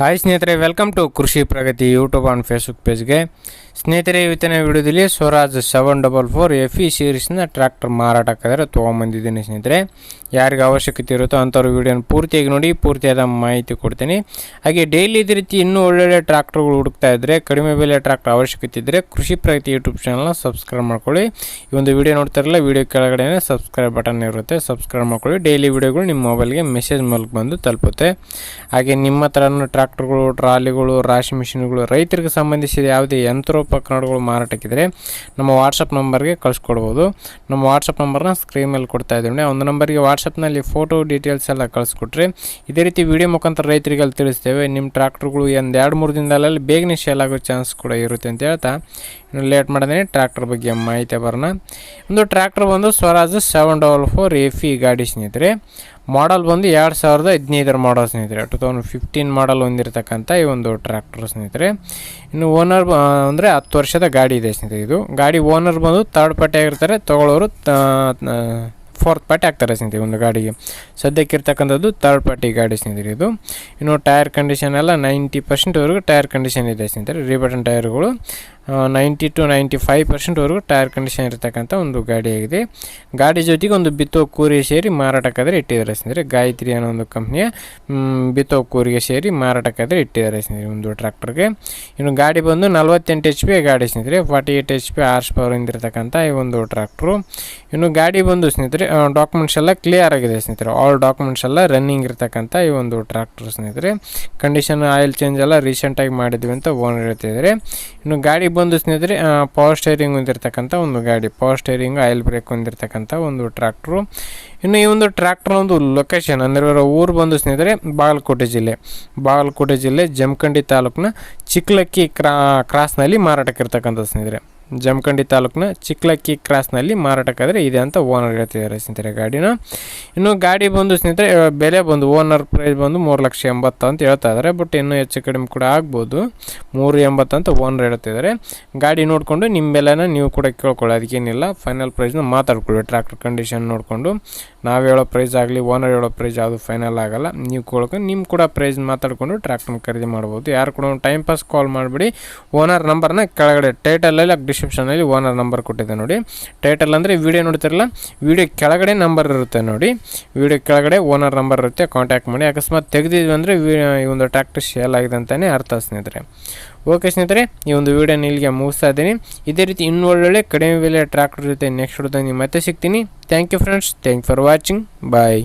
Hi ಸ್ನೇಹಿತರೆ welcome to Krishi Pragati YouTube on Facebook ಪೇಜ್ಗೆ ಸ್ನೇಹಿತರೆ, ಇವತ್ತಿನ ವಿಡಿಯೋದಲ್ಲಿ Swaraj seven double four F E ಸೀರೀಸ್ನ ಟ್ರ್ಯಾಕ್ಟರ್ ಮಾರಾಟಕ್ಕಾದರೆ ತೊಗೊಂಬಂದಿದ್ದೀನಿ ಸ್ನೇಹಿತರೆ. ಯಾರಿಗೆ ಅವಶ್ಯಕತೆ ಇರುತ್ತೋ ಅಂಥವ್ರು ವೀಡಿಯೋನ ಪೂರ್ತಿಯಾಗಿ ನೋಡಿ, ಪೂರ್ತಿಯಾದ ಮಾಹಿತಿ ಕೊಡ್ತೀನಿ. ಹಾಗೆ ಡೈಲಿ ಇದೇ ರೀತಿ ಇನ್ನೂ ಒಳ್ಳೊಳ್ಳೆ ಟ್ರ್ಯಾಕ್ಟರ್ಗಳು ಹುಡುಕ್ತಾ ಇದ್ದರೆ ಕಡಿಮೆ ಬೆಲೆ ಟ್ರ್ಯಾಕ್ಟರ್ ಅವಶ್ಯಕತೆ ಇದ್ದರೆ ಕೃಷಿ ಪ್ರಗತಿ ಯೂಟ್ಯೂಬ್ ಚಾನಲ್ನ ಸಬ್ಸ್ಕ್ರೈಬ್ ಮಾಡ್ಕೊಳ್ಳಿ. ಈ ಒಂದು ವಿಡಿಯೋ ನೋಡ್ತಾರಲ್ಲ ವಿಡಿಯೋ ಕೆಳಗಡೆ ಸಬ್ಸ್ಕ್ರೈಬ್ ಬಟನ್ ಇರುತ್ತೆ. ಸಬ್ಸ್ಕ್ರೈಬ್ ಮಾಡ್ಕೊಳ್ಳಿ. ಡೈಲಿ ವೀಡಿಯೋಗಳು ನಿಮ್ಮ ಮೊಬೈಲ್ಗೆ ಮೆಸೇಜ್ ಮೂಲಕ ಬಂದು ತಲುಪುತ್ತೆ. ಹಾಗೆ ನಿಮ್ಮ ಹತ್ರನೂ ಟ್ರ್ಯಾಕ್ಟರ್ಗಳು ಟ್ರಾಲಿಗಳು, ರಾಶಿ ಮಿಷಿನ್ಗಳು, ರೈತರಿಗೆ ಸಂಬಂಧಿಸಿದ ಯಾವುದೇ ಯಂತ್ರೋಪಕರಣಗಳು ಮಾರಾಟಕ್ಕಿದ್ರೆ ನಮ್ಮ ವಾಟ್ಸಪ್ ನಂಬರ್ಗೆ ಕಳಿಸ್ಕೊಡ್ಬೋದು. ನಮ್ಮ ವಾಟ್ಸಪ್ ನಂಬರ್ನ ಸ್ಕ್ರೀನ್ ಮೇಲೆ ಕೊಡ್ತಾ ಇದ್ದೀವಿ ಒಂದು ನಂಬರ್ಗೆ ವಾಟ್ಸಪ್ನಲ್ಲಿ ಫೋಟೋ ಡೀಟೇಲ್ಸ್ ಎಲ್ಲ ಕಳಿಸ್ಕೊಟ್ರೆ ಇದೇ ರೀತಿ ವಿಡಿಯೋ ಮುಖಾಂತರ ರೈತರಿಗೆ ಅಲ್ಲಿ ತಿಳಿಸ್ತೇವೆ. ನಿಮ್ಮ ಟ್ರ್ಯಾಕ್ಟರ್ಗಳು ಒಂದು ಎರಡು, ಮೂರು ದಿನದಲ್ಲಿ ಬೇಗನೆ ಶೇಲ್ ಆಗೋ ಚಾನ್ಸ್ ಕೂಡ ಇರುತ್ತೆ ಅಂತ ಹೇಳ್ತಾ ಇನ್ನು ಲೇಟ್ ಮಾಡಿದ್ರೆ ಟ್ರ್ಯಾಕ್ಟರ್ ಬಗ್ಗೆ ಮಾಹಿತಿ ಬರೋಣ. ಒಂದು ಟ್ರ್ಯಾಕ್ಟರ್ ಬಂದು Swaraj seven double four F ಗಾಡಿ ಸ್ನೇಹಿತರೆ. ಮಾಡಲ್ ಬಂದು ಎರಡು ಸಾವಿರದ ಹದಿನೈದರ ಮಾಡಲ್ ಸ್ನೇಹಿತರೆ, ಟು ತೌಸಂಡ್ ಫಿಫ್ಟೀನ್ ಮಾಡಲ್ ಹೊಂದಿರತಕ್ಕಂಥ ಈ ಒಂದು ಟ್ರ್ಯಾಕ್ಟರ್ ಸ್ನೇಹಿತರೆ. ಇನ್ನು ಓನರ್ ಅಂದರೆ ಹತ್ತು ವರ್ಷದ ಗಾಡಿ ಇದೆ ಸ್ನೇಹಿತರೆ ಇದು. ಗಾಡಿ ಓನರ್ ಬಂದು ತರ್ಡ್ ಪಾರ್ಟಿ ಆಗಿರ್ತಾರೆ, ತಗೊಳ್ಳೋರು ಫೋರ್ತ್ ಪಾರ್ಟಿ ಆಗ್ತಾರೆ ಸ್ನೇಹಿತರೆ ಒಂದು ಗಾಡಿಗೆ. ಸದ್ಯಕ್ಕೆ ಇರ್ತಕ್ಕಂಥದ್ದು ತರ್ಡ್ ಪಾರ್ಟಿ ಗಾಡಿ ಸ್ನೇಹಿತರೆ ಇದು. ಇನ್ನು ಟೈರ್ ಕಂಡೀಷನ್ ಎಲ್ಲ ನೈಂಟಿ ಪರ್ಸೆಂಟ್ವರೆಗೂ ಟೈರ್ ಕಂಡೀಷನ್ ಇದೆ ಸ್ನೇಹಿತರೆ ರಿಬಟನ್ ಟೈರ್ಗಳು ನೈಂಟಿ ಟು ನೈಂಟಿ ಫೈವ್ ಪರ್ಸೆಂಟ್ವರೆಗೂ ಟೈರ್ ಕಂಡೀಷನ್ ಇರತಕ್ಕಂಥ ಒಂದು ಗಾಡಿಯಾಗಿದೆ ಗಾಡಿ ಜೊತೆಗೆ ಒಂದು ಬಿತ್ತೋ ಕೂರಿಗೆ ಸೇರಿ ಮಾರಾಟಕ್ಕಾದರೆ ಇಟ್ಟಿದ್ದಾರೆ ಸ್ನೇಹಿತರೆ. ಗಾಯತ್ರಿ ಅನ್ನೋ ಒಂದು ಕಂಪ್ನಿಯ ಬಿತ್ತೋ ಕೂರಿಗೆ ಸೇರಿ ಮಾರಾಟಕ್ಕಾದರೆ ಇಟ್ಟಿದ್ದಾರೆ ಸ್ನೇಹಿತರೆ ಒಂದು ಟ್ರ್ಯಾಕ್ಟರ್ಗೆ. ಇನ್ನು ಗಾಡಿ ಬಂದು ನಲ್ವತ್ತೆಂಟು ಎಚ್ ಪಿ ಗಾಡಿ ಸ್ನೇಹಿತರೆ. Forty eight H P horse power ಇರತಕ್ಕಂಥ ಈ ಒಂದು ಟ್ರ್ಯಾಕ್ಟ್ರು. ಇನ್ನು ಗಾಡಿ ಬಂದು ಸ್ನೇಹಿತರೆ ಡಾಕ್ಯುಮೆಂಟ್ಸ್ ಎಲ್ಲ ಕ್ಲಿಯರ್ ಆಗಿದೆ ಸ್ನೇಹಿತರೆ. ಆಲ್ ಡಾಕ್ಯುಮೆಂಟ್ಸ್ ಎಲ್ಲ ರನ್ನಿಂಗ್ ಇರತಕ್ಕಂಥ ಈ ಒಂದು ಟ್ರ್ಯಾಕ್ಟರ್ ಸ್ನೇಹಿತರೆ. ಕಂಡೀಷನ್ ಆಯಿಲ್ ಚೇಂಜ್ ಎಲ್ಲ ರೀಸೆಂಟಾಗಿ ಮಾಡಿದ್ವಿ ಅಂತ ಓನರ್ ಹೇಳ್ತಿದ್ದಾರೆ ಇನ್ನು ಗಾಡಿ ಬಂದು ಸ್ನೇಹಿತರೆ ಪವರ್ ಸ್ಟೇರಿಂಗ್ ಹೊಂದಿರತಕ್ಕಂಥ ಒಂದು ಗಾಡಿ ಪವರ್ ಸ್ಟೇರಿಂಗ್ ಆಯಿಲ್ ಬ್ರೇಕ್ ಹೊಂದಿರತಕ್ಕಂಥ ಒಂದು ಟ್ರ್ಯಾಕ್ಟ್ರು ಇನ್ನು ಈ ಒಂದು ಟ್ರ್ಯಾಕ್ಟರ್ ಒಂದು ಲೊಕೇಶನ್ ಅಂದರೆ ಇವರ ಊರು ಬಂದು ಸ್ನೇಹಿತರೆ, ಬಾಗಲಕೋಟೆ ಜಿಲ್ಲೆ. ಬಾಗಲಕೋಟೆ ಜಿಲ್ಲೆ ಜಮಖಂಡಿ ತಾಲೂಕಿನ ಚಿಕ್ಕಲಕ್ಕಿ ಕ್ರಾ ಕ್ರಾಸ್ನಲ್ಲಿ ಮಾರಾಟಕ್ಕಿರ್ತಕ್ಕಂಥ ಸ್ನೇಹಿತರೆ. ಜಮಖಂಡಿ ತಾಲೂಕಿನ ಚಿಕ್ಲಕ್ಕಿ ಕ್ರಾಸ್ನಲ್ಲಿ ಮಾರಾಟಕ್ಕಾದರೆ ಇದೆ ಅಂತ ಓನರ್ ಹೇಳ್ತಿದ್ದಾರೆ ಸ್ನೇಹಿತರೆ ಗಾಡಿನ. ಇನ್ನು ಗಾಡಿ ಬಂದು ಸ್ನೇಹಿತರೆ ಬೆಲೆ ಬಂದು ಓನರ್ ಪ್ರೈಸ್ ಬಂದು ಮೂರು ಲಕ್ಷ ಎಂಬತ್ತು ಅಂತ ಹೇಳ್ತಾ ಇದ್ದಾರೆ. ಬಟ್ ಇನ್ನೂ ಹೆಚ್ಚು ಕಡಿಮೆ ಕೂಡ ಆಗ್ಬೋದು. ಮೂರು ಎಂಬತ್ತು ಅಂತ ಓನರ್ ಹೇಳ್ತಿದ್ದಾರೆ. ಗಾಡಿ ನೋಡಿಕೊಂಡು ನಿಮ್ಮ ಬೆಲೆನ ನೀವು ಕೂಡ ಕೇಳ್ಕೊಳ್ಳಿ. ಅದಕ್ಕೇನಿಲ್ಲ ಫೈನಲ್ ಪ್ರೈಸ್ನ ಮಾತಾಡ್ಕೊಳ್ಳಿ. ಟ್ರ್ಯಾಕ್ಟರ್ ಕಂಡೀಷನ್ ನೋಡಿಕೊಂಡು ನಾವು ಹೇಳೋ ಪ್ರೈಸ್ ಆಗಲಿ ಓನರ್ ಹೇಳೋ ಪ್ರೈಸ್ ಯಾವುದು ಫೈನಲ್ ಆಗಲ್ಲ, ನೀವು ಕೇಳ್ಕೊಂಡು ನಿಮ್ಮ ಕೂಡ ಪ್ರೈಸ್ ಮಾತಾಡಿಕೊಂಡು ಟ್ರ್ಯಾಕ್ಟರ್ನ ಖರೀದಿ ಮಾಡ್ಬೋದು. ಯಾರು ಕೂಡ ಟೈಮ್ ಪಾಸ್ ಕಾಲ್ ಮಾಡಿಬಿಡಿ. ಓನರ್ ನಂಬರ್ನ ಕೆಳಗಡೆ ಟೈಟಲಲ್ಲಿ ಡಿಸ್ಕ್ರಿಪ್ಷನಲ್ಲಿ ಓನರ್ ನಂಬರ್ ಕೊಟ್ಟಿದೆ ನೋಡಿ. ಟೈಟಲ್ ಅಂದರೆ ವೀಡಿಯೋ ನೋಡ್ತಿರಲ್ಲ ವೀಡಿಯೋ ಕೆಳಗಡೆ ನಂಬರ್ ಇರುತ್ತೆ ನೋಡಿ. ವಿಡಿಯೋ ಕೆಳಗಡೆ ಓನರ್ ನಂಬರ್ ಇರುತ್ತೆ ಕಾಂಟ್ಯಾಕ್ಟ್ ಮಾಡಿ. ಅಕಸ್ಮಾತ್ ತೆಗೆದಿದ್ವಿ ಅಂದರೆ ಈ ಒಂದು ಟ್ರ್ಯಾಕ್ಟರ್ ಶೇಲ್ ಆಗಿದೆ ಅಂತಲೇ ಅರ್ಥ ಸ್ನೇಹಿತರೆ. ಓಕೆ ಸ್ನೇಹಿತರೆ, ಈ ಒಂದು ವೀಡಿಯೋನ ಇಲ್ಲಿಗೆ ಮುಗಿಸ್ತಾ ಇದ್ದೀನಿ. ಇದೇ ರೀತಿ ಇನ್ನೂ ಒಳ್ಳೊಳ್ಳೆ ಕಡಿಮೆ ಬೆಲೆ ಟ್ರ್ಯಾಕ್ಟರ್ ಜೊತೆ ನೆಕ್ಸ್ಟ್ ಹೊಡೆದ ನಿಮ್ಮ ಮತ್ತೆ ಸಿಗ್ತೀನಿ. Thank you friends thank for watching bye